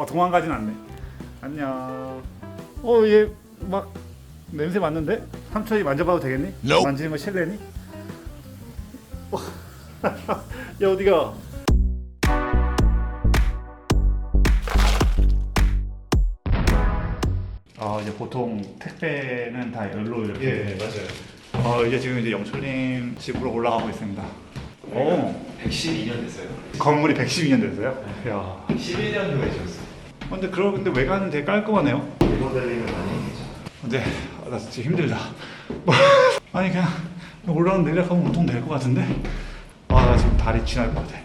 어 도망가진 않네. 안녕. 어 얘 막 냄새 맡는데? 삼촌이 만져봐도 되겠니? Nope. 만지는 거 실례니? 어. 얘 어디가? 아 이제 보통 택배는 다 열로 이렇게. 예, 맞아요. 어 이제 지금 이제 영철님 집으로 올라가고 있습니다. 오 112년 됐어요. 건물이 112년 됐어요? 야. 11년도에 지었어요. 어, 근데 그러 근데 외관은 되게 깔끔하네요. 리모델링을 많이 했죠. 근데 아, 나 진짜 힘들다. 아니 그냥 올라가는 내려가면 운동 될 것 같은데. 아 나 지금 다리 지날 것 같아.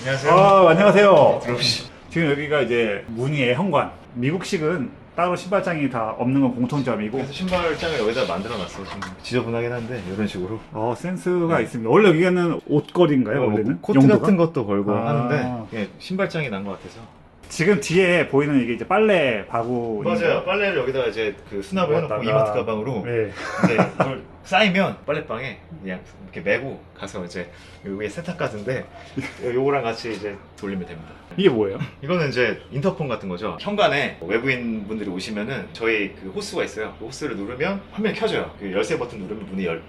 안녕하세요. 아 안녕하세요. 들어오시죠. 지금 여기가 이제 무늬의 현관. 미국식은 따로 신발장이 다 없는 건 공통점이고. 그래서 신발장을 여기다 만들어 놨어요. 좀 지저분하긴 한데 이런 식으로. 어 센스가 있습니다. 원래 여기는 옷걸이인가요? 뭐 원래는 코트 용도가? 같은 것도 걸고 아. 하는데 예, 신발장이 난 것 같아서. 지금 뒤에 보이는 이게 이제 빨래 바구. 맞아요. 빨래를 여기다가 이제 그 수납을 해놓고 갖다가- 이마트 가방으로 네. 이제 이걸 쌓이면 빨래방에 그냥 이렇게 메고 가서 이제 여기에 세탁 가는데 요거랑 같이 이제 돌리면 됩니다. 이게 뭐예요? 이거는 이제 인터폰 같은 거죠. 현관에 외부인 분들이 오시면은 저희 그 호스가 있어요. 그 호스를 누르면 화면 이 켜져요. 그 열쇠 버튼 누르면 문이 열.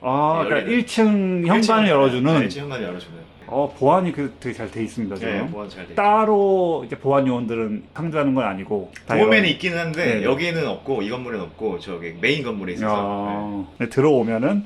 아, 그러니까 열리는. 1층 현관을 열어주는. 네, 1층 현관을 열어주는. 어 보안이 그 되게 잘 돼 있습니다 지금. 네, 보안 잘 돼. 따로 이제 보안 요원들은 상주하는 건 아니고. 다 이런- 있기는 한데 네. 여기는 없고 이 건물에는 없고 저기 메인 건물에 있어서. 야, 네, 들어오면은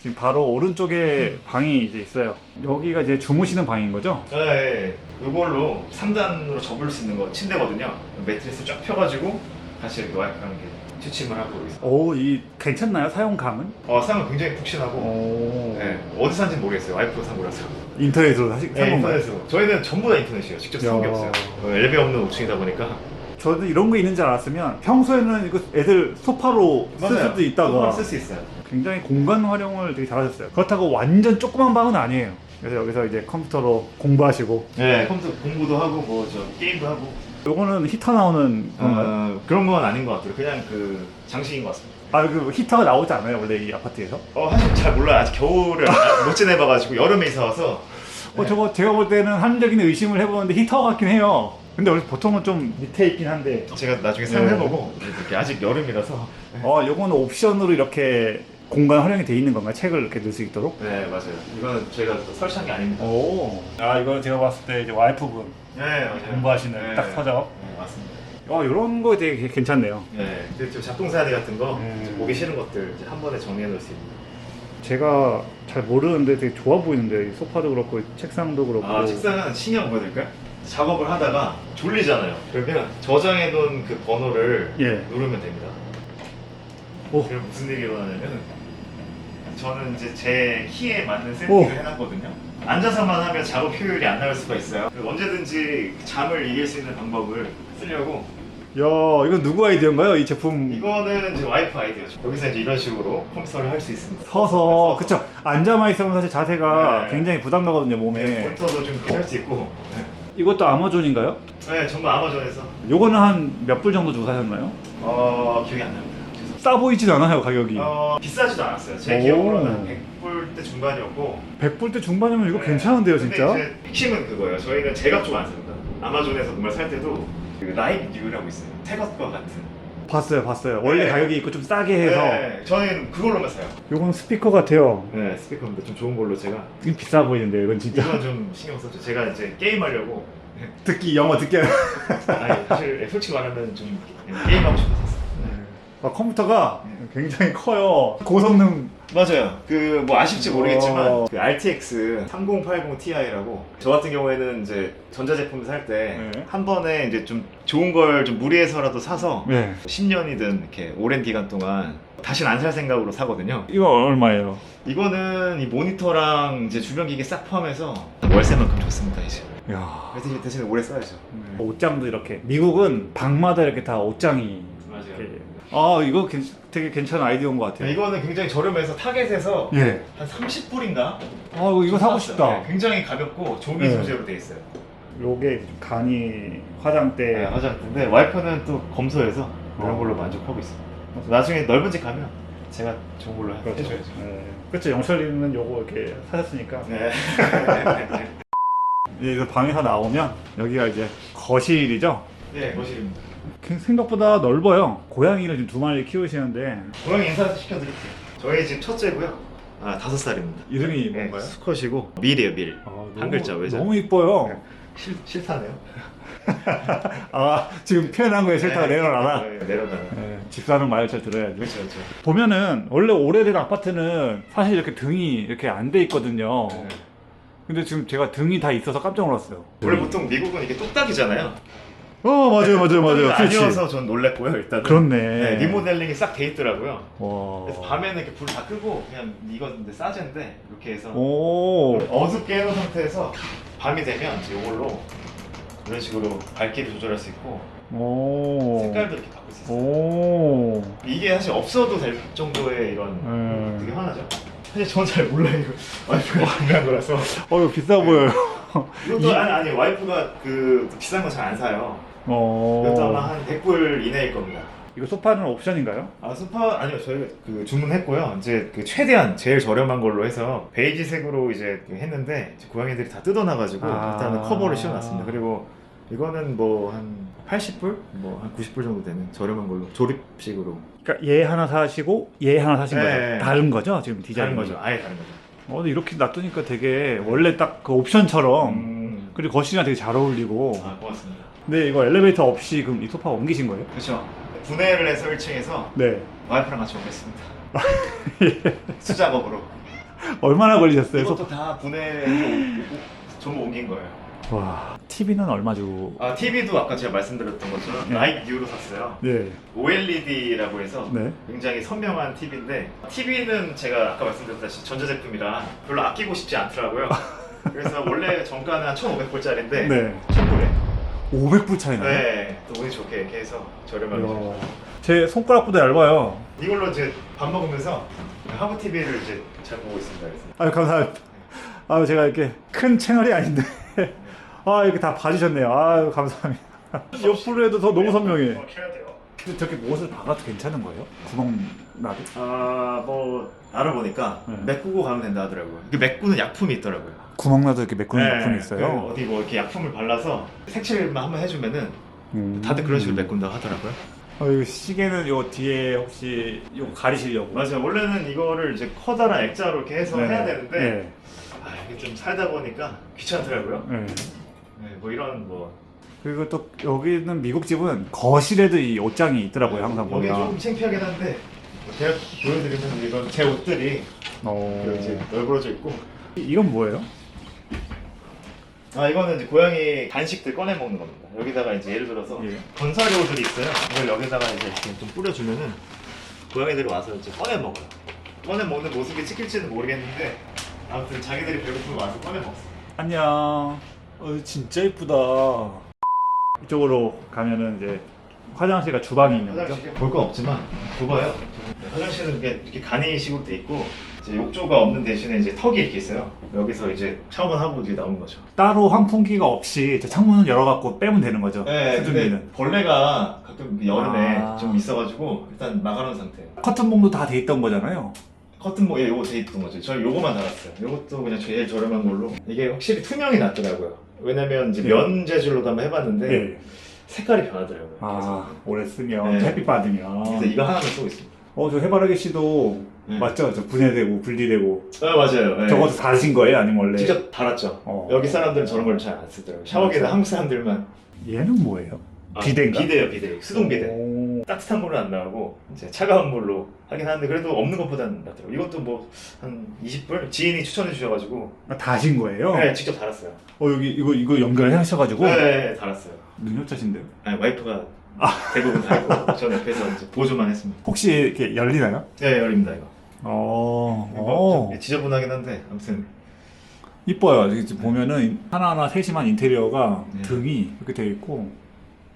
지금 바로 오른쪽에 음. 방이 이제 있어요. 여기가 이제 주무시는 방인 거죠? 네. 네, 이걸로 3단으로 접을 수 있는 거 침대거든요. 매트리스 쫙 펴가지고 같이 이렇게 와이프랑 이렇게 취침을 하고 있어요. 오, 이 괜찮나요 사용감은? 어, 사용은 굉장히 푹신하고. 오, 네, 어디 산지 모르겠어요. 와이프가 산 거라서. 인터넷으로 사실 네, 산 건가요? 인터넷으로. 저희는 전부 다 인터넷이에요. 직접 산 게 야. 없어요. 어, 엘베 없는 5층이다 보니까. 저도 이런 거 있는 줄 알았으면 평소에는 이거 애들 소파로 쓸 수도 있다가 쓸수 있어요. 굉장히 공간 활용을 되게 잘하셨어요. 그렇다고 완전 조그만 방은 아니에요. 그래서 여기서 이제 컴퓨터로 공부하시고 네, 컴퓨터 공부도 하고 뭐 저 게임도 하고. 요거는 히터 나오는 건가요? 어, 그런 건 아닌 것 같아요. 그냥 그 장식인 것 같습니다. 아, 그 히터가 나오지 않아요? 원래 이 아파트에서? 어, 사실 잘 몰라요. 아직 겨울을 못 지내봐가지고 여름에 이사 와서. 어, 저거 제가 볼 때는 합리적인 의심을 해보는데 히터 같긴 해요. 근데 원래 보통은 좀 밑에 있긴 한데 제가 나중에 네. 사용해보고 이렇게 아직 여름이라서. 어, 요거는 옵션으로 이렇게 공간 활용이 돼 있는 건가요? 책을 이렇게 넣을 수 있도록? 네, 맞아요. 이거는 저희가 또 설치한 게 아닙니다. 오. 아, 이거 제가 봤을 때 이제 와이프분 네, 맞아요. 공부하시는 네. 딱 서적. 네, 맞습니다. 어, 요런 거 되게 괜찮네요. 네, 좀 잡동사니 같은 거 음. 보기 싫은 것들 이제 한 번에 정리해 놓을 수 있는. 제가 잘 모르는데 되게 좋아 보이는데 이 소파도 그렇고 책상도 그렇고 아, 책상은 신경 보여드릴까요? 작업을 하다가 졸리잖아요. 그러면 저장해 놓은 그 번호를 예. 누르면 됩니다. 오. 그럼 무슨 일이 일어나냐면 저는 이제 제 키에 맞는 오. 세팅을 해놨거든요. 앉아서만 하면 작업 효율이 안 나올 수가 있어요. 언제든지 잠을 이길 수 있는 방법을 쓰려고 야 이건 누구 아이디어인가요 이 제품 이거는 이제 와이프 아이디어죠. 여기서 이제 이런 식으로 컴퓨터를 할 수 있습니다. 서서 그쵸 앉아만 있으면 사실 자세가 네. 굉장히 부담 가거든요 몸에 네, 컴퓨터도 좀 할 수 있고. 이것도 아마존인가요? 네, 전부 아마존에서. 요거는 한 몇 불 정도 주고 사셨나요? 어, 기억이 안. 죄송합니다. 싸 보이진 않아요 가격이 어, 비싸지도 않았어요. 제 오. 기억으로는 100불대 중반이었고. 100불대 중반이면 이거 괜찮은데요 근데 진짜? 이제 핵심은 그거예요. 저희는 제값 주고 안 삽니다. 아마존에서 뭔가 살 때도 그 라이브 뉴라고 있어요. 새 것과 같은. 봤어요 봤어요 원래 네. 가격이 있고 좀 싸게 해서 네, 저는 그걸로만 사요. 요건 스피커 같아요 네, 스피커인데 좀 좋은 걸로 제가. 이게 비싸 보이는데 이건 진짜 이건 좀 신경 썼죠. 제가 이제 게임하려고. 듣기 영어 듣기 아니, 사실 솔직히 말하면 좀 게임하고 싶어서. 아, 컴퓨터가 굉장히 커요 고성능 맞아요. 그 뭐 아실지 모르겠지만 어. 그 RTX 3080 Ti라고 저 같은 경우에는 이제 전자제품 살때 네. 한 번에 이제 좀 좋은 걸 좀 무리해서라도 사서 네 10년이든 이렇게 오랜 기간 동안 다시는 안 살 생각으로 사거든요. 이거 얼마예요? 이거는 이 모니터랑 이제 주변 기기 싹 포함해서 월세만큼 좋습니다 이제. 야 대신 대신 오래 써야죠. 옷장도 이렇게 미국은 방마다 이렇게 다 옷장이 맞아요. 이렇게. 아 이거 괜- 되게 괜찮은 아이디어인 것 같아요. 이거는 굉장히 저렴해서 타겟에서 예. 한 30불인가? 아 이거, 사고 싶다. 굉장히 가볍고 조미 네. 소재로 돼 있어요. 요게 간이 화장대. 네, 화장대인데 와이프는 또 검소해서 그런 어. 걸로 만족하고 있어요. 그래서 나중에 넓은 집 가면 제가 좋은 걸로 그렇죠. 해줘야죠. 네. 그렇죠. 영철님은 요거 이렇게 사셨으니까. 네. 이제 방에서 나오면 여기가 이제 거실이죠. 네, 거실입니다. 그 생각보다 넓어요. 고양이를 지금 두 마리 키우시는데 고양이 인사 시켜드릴게요. 저희 집 첫째고요. 아 다섯 살입니다. 이름이 네, 뭔가요? 수컷이고 밀이에요 밀. 아, 한 너무- 글자 외자. 너무 이뻐요. 네. 실 실타네요. 아 지금 표현한 거에 싫다가 네, 내려놔라. 네, 내려놔라. 네, 집사는 말을 잘 들어야지. 그렇죠 그렇죠. 보면은 원래 오래된 아파트는 사실 이렇게 등이 이렇게 안 돼 있거든요. 네. 근데 지금 제가 등이 다 있어서 깜짝 놀랐어요. 원래 보통 미국은 이게 뚝딱이잖아요. 어 맞아요 맞아요 맞아요. 아니어서 전 놀랬고요 일단. 그렇네. 네, 리모델링이 싹 돼 있더라고요. 와. 그래서 밤에는 이렇게 불 다 끄고 그냥 이건 근데 싸제인데 이렇게 해서 오. 어둡게 해놓은 상태에서 밤이 되면 이제 이걸로 이런 식으로 밝기를 조절할 수 있고 오. 색깔도 이렇게 바꿀 수 있어요. 오. 이게 사실 없어도 될 정도의 이런 음. 되게 화나죠. 사실 저는 잘 몰라요 이거 와이프가 준비한 거라서 어 이거 비싸 보여요. 이것도 아니 아니 와이프가 그 비싼 거 잘 안 사요. 어. 이것도 아마 한 100불 이내일 겁니다. 이거 소파는 옵션인가요? 아 소파 아니요 저희가 그 주문했고요. 이제 그 최대한 제일 저렴한 걸로 해서 베이지색으로 이제 그 했는데 이제 고양이들이 다 뜯어놔가지고 아. 일단은 커버를 씌워놨습니다. 그리고 이거는 뭐 한 80불, 뭐 한 90불 정도 되는 저렴한 걸로 조립식으로 그러니까 얘 하나 사시고 얘 하나 사신 네. 거죠? 다른 거죠? 지금 디자인 다른 거죠. 아예 다른 거죠. 어, 근데 이렇게 놔두니까 되게 원래 딱 그 옵션처럼 음. 그리고 거실이랑 되게 잘 어울리고. 아 고맙습니다. 근데 이거 엘리베이터 없이 그럼 이 소파 옮기신 거예요? 그렇죠. 분해를 해서 1층에서 네. 와이프랑 같이 오겠습니다. 수작업으로. 얼마나 걸리셨어요? 이것도 다 분해해서 전부 옮긴 거예요. 소... 와. TV는 얼마 주고? 아 TV도 아까 제가 말씀드렸던 것처럼 네. 라이트 뷰로 샀어요. 네. OLED라고 해서 네. 굉장히 선명한 TV인데 TV는 제가 아까 말씀드렸다시피 전자제품이라 별로 아끼고 싶지 않더라고요. 그래서 원래 정가는 한 1,500불짜리인데 네. 1,000불에 500불 차이 나요? 네, 또 운이 좋게 이렇게 해서 저렴하게 이야. 제 손가락보다 얇아요. 이걸로 이제 밥 먹으면서 하부 TV를 이제 잘 보고 있습니다. 그래서. 아유 감사합니다. 아유 제가 이렇게 큰 채널이 아닌데 아 이렇게 다 봐주셨네요. 아유 감사합니다. 옆으로 해도 더 너무 선명해. 어, 켜야 돼요. 근데 저렇게 못을 박아도 괜찮은 거예요? 구멍 나도? 아, 뭐 알아보니까 네. 메꾸고 가면 된다 하더라고요. 그 메꾸는 약품이 있더라고요. 구멍 나도 이렇게 메꾸는 네, 제품이 그 있어요. 어디 뭐 이렇게 약품을 발라서 색칠만 한번 해주면은 음. 다들 그런 식으로 메꾼다 하더라고요. 어, 이거 시계는 요 뒤에 혹시 요 가리시려고? 맞아요. 원래는 이거를 이제 커다란 액자로 이렇게 해서 해야 되는데 네. 아, 이게 좀 살다 보니까 귀찮더라고요. 네. 네, 뭐 이런 뭐 그리고 또 여기는 미국 집은 거실에도 이 옷장이 있더라고요. 항상 여기 보면. 좀 창피하긴 한데 뭐 제가 보여드리면 이건 제 옷들이 어... 이렇게 이제 널브러져 있고 이건 뭐예요? 아 이거는 이제 고양이 간식들 꺼내 먹는 겁니다. 여기다가 이제 예를 들어서 예. 건사료들이 있어요. 이걸 여기다가 이제 이렇게 좀 뿌려주면은 고양이들이 와서 이제 꺼내 먹어요. 꺼내 먹는 모습이 찍힐지는 모르겠는데 아무튼 자기들이 배고프면 와서 꺼내 먹습니다. 안녕. 어, 진짜 이쁘다. 이쪽으로 가면은 이제 화장실과 주방이 있는 거죠? 화장실 볼건 없지만 좁아요. 네, 화장실은 이렇게, 이렇게 간이식으로 돼 있고 이제 욕조가 없는 대신에 이제 턱이 이렇게 있어요. 여기서 이제 샤워만 하고 이제 나오는 거죠. 따로 환풍기가 없이 저 창문을 열어갖고 빼면 되는 거죠? 네, 수증기는. 근데 벌레가 가끔 여름에 아. 좀 있어가지고 일단 막아놓은 상태예요. 커튼봉도 다 돼 있던 거잖아요. 커튼 뭐 예, 요거 돼 있던 거죠. 저희 요거만 달았어요. 요것도 그냥 제일 저렴한 걸로. 이게 확실히 투명이 낫더라고요. 왜냐면 이제 네. 면 재질로도 한번 해봤는데 네. 색깔이 변하더라고요. 아, 오래 쓰면, 네. 햇빛 받으면. 그래서 이거 하나만 쓰고 있습니다. 어, 저 해바라기 씨도 네. 맞죠? 저 분해되고 분리되고. 아 맞아요. 네. 저것도 다르신 거예요? 아니면 원래? 직접 달았죠. 어. 여기 사람들은 저런 걸 잘 안 쓰더라고요. 샤워기는. 한국 사람들만 얘는 뭐예요? 아, 비데인가? 비데요, 비데. 수동 비데. 오. 따뜻한 물은 안 나오고 이제 차가운 물로 하긴 하는데 그래도 없는 것보다는 낫더라고요. 이것도 뭐 한 20불 지인이 추천해 주셔가지고 아, 다 하신 거예요? 네, 직접 달았어요. 어, 여기 이거, 이거 연결하셔가지고. 네, 네, 달았어요. 능력자신데요? 아니, 와이프가 대부분 달고 전 옆에서 이제 보조만 했습니다. 혹시 이렇게 열리나요? 네, 열립니다 이거. 어, 어. 좀 지저분하긴 한데 아무튼 이뻐요. 지금 보면은 하나하나 세심한 인테리어가 네. 등이 이렇게 되어 있고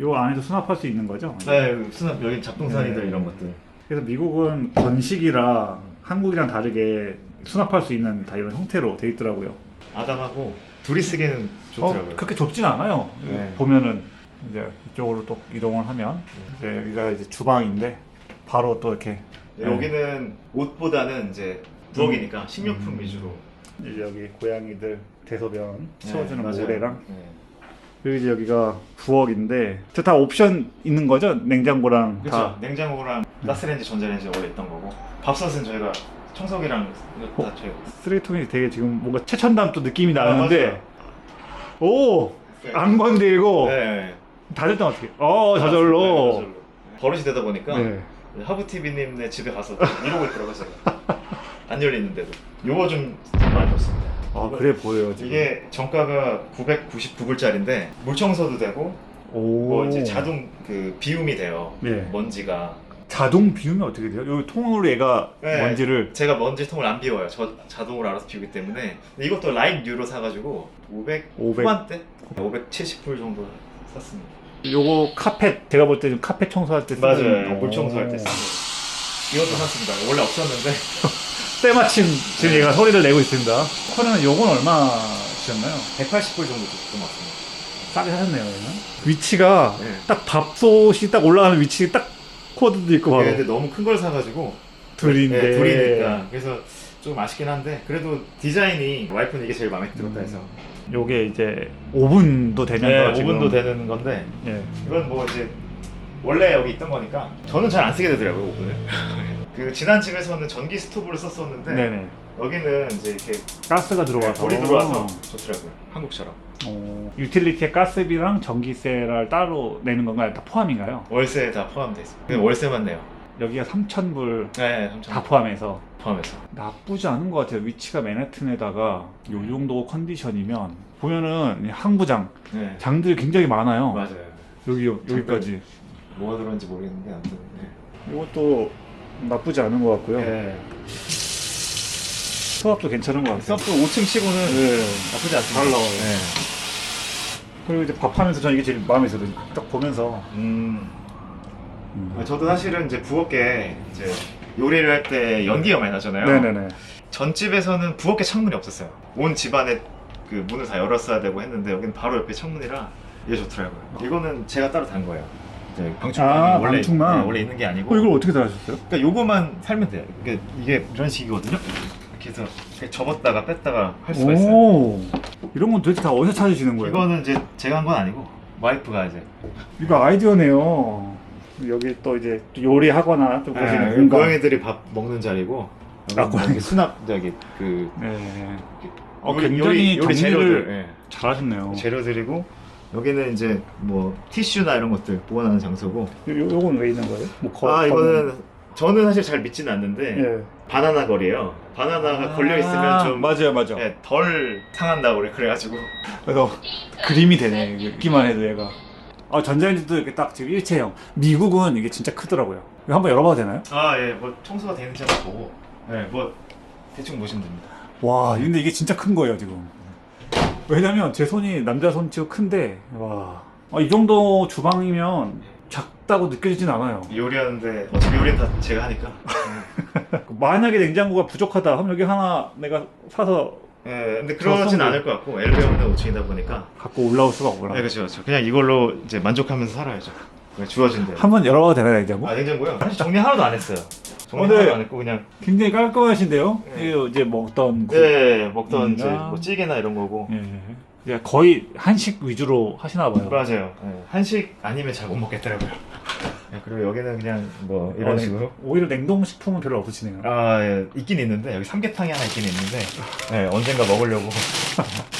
요 안에서 수납할 수 있는 거죠. 네, 수납 여기 잡동사니들 네. 이런 것들. 그래서 미국은 건식이라 한국이랑 다르게 수납할 수 있는 다 이런 형태로 되어 있더라고요. 아담하고 둘이 쓰기에는 좋더라고요. 어, 그렇게 좁진 않아요. 네. 보면은 이제 이쪽으로 또 이동을 하면 이제 여기가 이제 주방인데 바로 또 이렇게 네, 여기는 옷보다는 이제 부엌이니까 식료품 음. 위주로. 이제 여기 고양이들 대소변 네, 맞아요. 모래랑 네. 그리고 이제 여기가 부엌인데 저 다 옵션 있는 거죠? 냉장고랑 그렇죠. 다 냉장고랑 가스레인지, 전자레인지 원래 있던 거고 밥솥은 저희가 청소기랑 이거 다 어? 저희가 쓰레기통이 되게 지금 뭔가 최첨단 또 느낌이 아, 나는데 맞아요. 오! 네. 안 건드리고 네. 닫을 땐 어떻게 어 저절로 네, 저절로. 버릇이 되다 보니까 네. 하부TV님네 집에 가서 이러고 있더라고요 제가 안 열리는데도 요거 좀 많이 좋습니다 아 그래 보여요 지금 이게 정가가 999불짜리인데 물 청소도 되고 오 뭐 이제 자동 그 비움이 돼요 네. 먼지가 자동 비우면 어떻게 돼요? 여기 통으로 얘가 네. 먼지를 제가 먼지 통을 안 비워요 저 자동으로 알아서 비우기 때문에 근데 이것도 라이트 뉴로 사가지고 500, 500. 후반대 570불 정도 샀습니다 요거 카펫 제가 볼 때 좀 카펫 청소할 때 쓰는 맞아요 오. 물 청소할 때 쓰고 이것도 샀습니다 원래 없었는데 때마침 지금 얘가 소리를 내고 있습니다. 커는 요건 얼마 주셨나요? 180불 정도 좀 왔습니다. 싸게 사셨네요 얘는 위치가 네. 딱 밥솥이 딱 올라가는 위치 딱 코드도 있고 바로. 네, 근데 너무 큰 걸 사가지고. 둘인데. 네, 둘이니까. 그래서 좀 아쉽긴 한데 그래도 디자인이 와이프는 이게 제일 마음에 들었다 해서. 요게 이제 오븐도 되면서 네, 지금? 5분도 되는 건데. 예. 이건 뭐 이제 원래 여기 있던 거니까 저는 잘 안 쓰게 되더라고요 오븐을 그 지난 집에서는 전기 스토브를 썼었는데 네네 여기는 이제 이렇게 가스가 들어와서 불이 들어와서 좋더라고요 한국처럼 어, 유틸리티에 가스비랑 전기세를 따로 내는 건가요? 다 포함인가요? 월세 다 포함돼 있어요 그냥 월세만 내요 여기가 3,000불 네 삼천 다 포함해서 포함해서 나쁘지 않은 것 같아요. 위치가 맨해튼에다가 요 정도 컨디션이면 보면은 항부장 네 장들이 굉장히 많아요. 맞아요 여기요 여기까지. 뭐가 들어있는지 모르겠는데 아무튼 네. 이것도 나쁘지 않은 것 같고요. 네. 수압도 괜찮은 것 같아요. 수업도 5층 치고는 네. 나쁘지 않습니다. 잘 나와요. 네. 그리고 이제 밥하면서 저는 이게 제일 마음에 들어요. 딱 보면서. 음. 음. 저도 사실은 이제 부엌에 이제 요리를 할 때 연기가 많이 나잖아요. 네네네. 전집에서는 부엌에 창문이 없었어요. 온 집안에 그 문을 다 열었어야 되고 했는데 여기는 바로 옆에 창문이라 이게 좋더라고요. 이거는 제가 따로 단 거예요. 이제 방충망이 아, 원래 방충망. 네, 원래 있는 게 아니고. 어, 이걸 어떻게 다 하셨어요? 그러니까 요거만 살면 돼요. 이게 이게 이런 식이거든요. 이렇게 해서 이렇게 접었다가 뺐다가 할 수가 있어요. 오. 이런 건 도대체 다 어디서 찾으시는 거예요? 이거는 이제 제가 한 건 아니고 와이프가 이제 이거 아이디어네요. 여기 또 이제 또 요리하거나 좀 그러시는 네, 공간. 고양이들이 밥 먹는 자리고 아, 고양이. 수납 저기 그 네. 어, 요리- 굉장히 요리 정리를 재료들 예. 잘하셨네요. 재료들이고 여기는 이제 뭐 티슈나 이런 것들 보관하는 장소고 요, 요, 요건 왜 있는 거예요? 뭐 거, 아 거는- 이거는 저는 사실 잘 믿지는 않는데 예. 바나나 거리예요 바나나가 걸려 있으면 좀 맞아요, 맞아요. 예, 덜 상한다고 그래 그래가지고 그래서 그림이 되네. 듣기만 해도 얘가. 아 전자레인지도 이렇게 딱 지금 일체형. 미국은 이게 진짜 크더라고요. 이거 한번 열어봐도 되나요? 아예뭐 청소가 되는지 한번 보고 예뭐 대충 보시면 됩니다 와, 근데 이게 진짜 큰 거예요 지금. 왜냐면 제 손이 남자 손치고 큰데 와, 아, 이 정도 주방이면 작다고 느껴지진 않아요. 요리하는데 어차피 요리는 다 제가 하니까 만약에 냉장고가 부족하다 하면 여기 하나 내가 사서 예 근데 그러진 정도. 않을 것 같고 엘베 없는 5층이다 보니까 갖고 올라올 수가 없구나. 네, 그렇죠, 그렇죠. 그냥 이걸로 이제 만족하면서 살아야죠. 그냥 주어진 대로. 한번 열어봐도 되나요 냉장고? 아 냉장고요? 사실 정리 하나도 안 했어요. 정리 어, 네. 하나도 안 했고 그냥 굉장히 깔끔하신데요? 네. 이거 이제 먹던 국- 네 먹던 이제 음, 뭐 찌개나 이런 거고. 예. 이제 거의 한식 위주로 하시나 봐요. 맞아요. 네. 한식 아니면 잘 못 먹겠더라고요. 네, 그리고 여기는 그냥 뭐 이런 어, 식으로. 오히려 냉동식품은 별로 없으시네요. 아 예, 있긴 있는데 여기 삼계탕이 하나 있긴 있는데 네, 언젠가 먹으려고.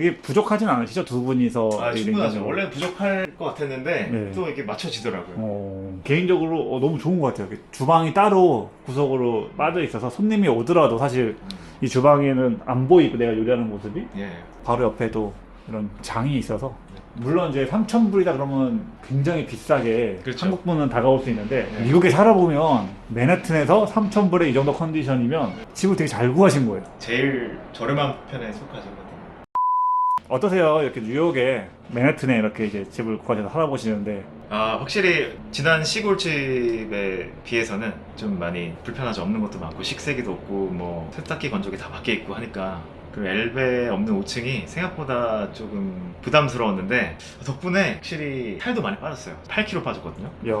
이게 부족하진 않으시죠? 두 분이서 아이 충분하죠. 원래 부족할 것 같았는데 네. 또 이게 맞춰지더라고요. 어, 개인적으로 어, 너무 좋은 것 같아요. 이렇게 주방이 따로 구석으로 빠져 있어서 손님이 오더라도 사실 이 주방에는 안 보이고 내가 요리하는 모습이 예. 바로 옆에도 이런 장이 있어서 물론 이제 3,000불이다 그러면 굉장히 비싸게 그렇죠. 한국 분은 다가올 수 있는데 네. 미국에 살아보면 맨해튼에서 3,000불에 이 정도 컨디션이면 집을 되게 잘 구하신 거예요. 제일 저렴한 편에 속하죠. 어떠세요? 이렇게 뉴욕에 맨해튼에 이렇게 이제 집을 구하셔서 살아보시는데. 아 확실히 지난 시골집에 비해서는 좀 많이 불편하지 없는 것도 많고 식세기도 없고 뭐 세탁기 건조기 다 밖에 있고 하니까. 그 엘베 없는 5층이 생각보다 조금 부담스러웠는데 덕분에 확실히 살도 많이 빠졌어요. 8kg 빠졌거든요. 야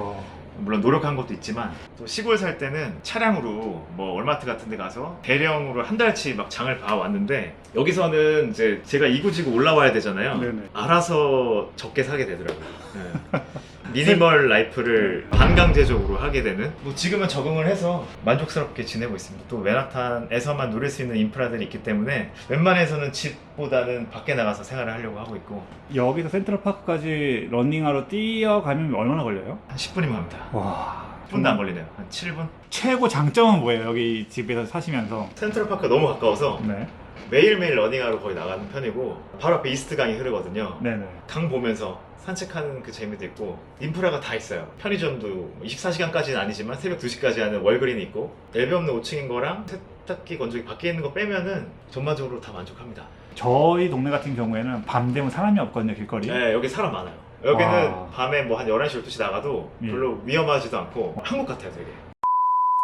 물론 노력한 것도 있지만 또 시골 살 때는 차량으로 뭐 월마트 같은 데 가서 대령으로 한 달치 막 장을 봐 왔는데 여기서는 이제 제가 이구지구 올라와야 되잖아요. 네네. 알아서 적게 사게 되더라고요. 네. 미니멀 라이프를 반강제적으로 하게 되는 뭐 지금은 적응을 해서 만족스럽게 지내고 있습니다. 또 맨하탄에서만 누릴 수 있는 인프라들이 있기 때문에 웬만해서는 집보다는 밖에 나가서 생활을 하려고 하고 있고 여기서 센트럴파크까지 러닝하러 뛰어가면 얼마나 걸려요? 한 10분이면 합니다. 와 10분도 안 걸리네요. 한 7분? 최고 장점은 뭐예요? 여기 집에서 사시면서 센트럴파크가 너무 가까워서 네 매일매일 러닝하러 거의 나가는 편이고 바로 앞에 이스트 강이 흐르거든요. 네네 강 보면서 산책하는 그 재미도 있고 인프라가 다 있어요. 편의점도 24시간까지는 아니지만 새벽 2시까지 하는 월그린이 있고 엘베 없는 5층인 거랑 세탁기 건조기 밖에 있는 거 빼면은 전반적으로 다 만족합니다. 저희 동네 같은 경우에는 밤 되면 사람이 없거든요 길거리 네, 여기 사람 많아요. 여기는 와. 밤에 뭐 한 11시, 12시 나가도 예. 별로 위험하지도 않고 한국 같아요, 되게.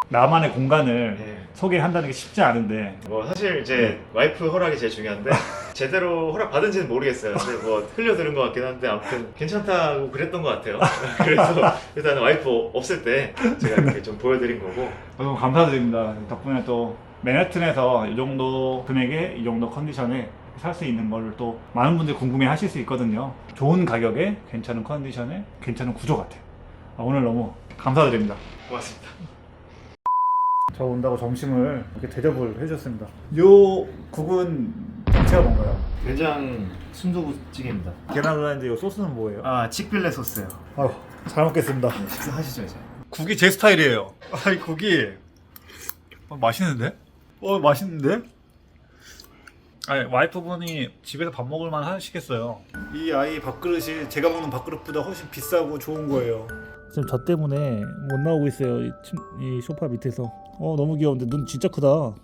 나만의 공간을 네. 소개한다는 게 쉽지 않은데 뭐 사실 이제 와이프 허락이 제일 중요한데 제대로 허락 받은지는 모르겠어요. 근데 뭐 흘려들은 것 같긴 한데 아무튼 괜찮다고 그랬던 것 같아요. 그래서 일단 와이프 없을 때 제가 이렇게 좀 보여드린 거고 너무 감사드립니다 덕분에 또 맨해튼에서 이 정도 금액에 이 정도 컨디션에 살 수 있는 걸 또 많은 분들이 궁금해 하실 수 있거든요 좋은 가격에 괜찮은 컨디션에 괜찮은 구조 같아요 아, 오늘 너무 감사드립니다 고맙습니다. 저 온다고 점심을 이렇게 대접을 해줬습니다. 요 국은 정체가 뭔가요? 된장 순두부찌개입니다. 계란 후라이인데 요 소스는 뭐예요? 아 칡빌레 소스요. 아유, 잘 먹겠습니다. 식사하시죠 이제. 국이 제 스타일이에요. 아, 이 국이 어, 맛있는데? 어, 맛있는데? 아니, 와이프분이 집에서 밥 먹을 만 하시겠어요. 이 아이 밥그릇이 제가 먹는 밥그릇보다 훨씬 비싸고 좋은 거예요. 지금 저 때문에 못 나오고 있어요. 이, 침- 이 소파 밑에서. 어, 너무 귀여운데 눈 진짜 크다.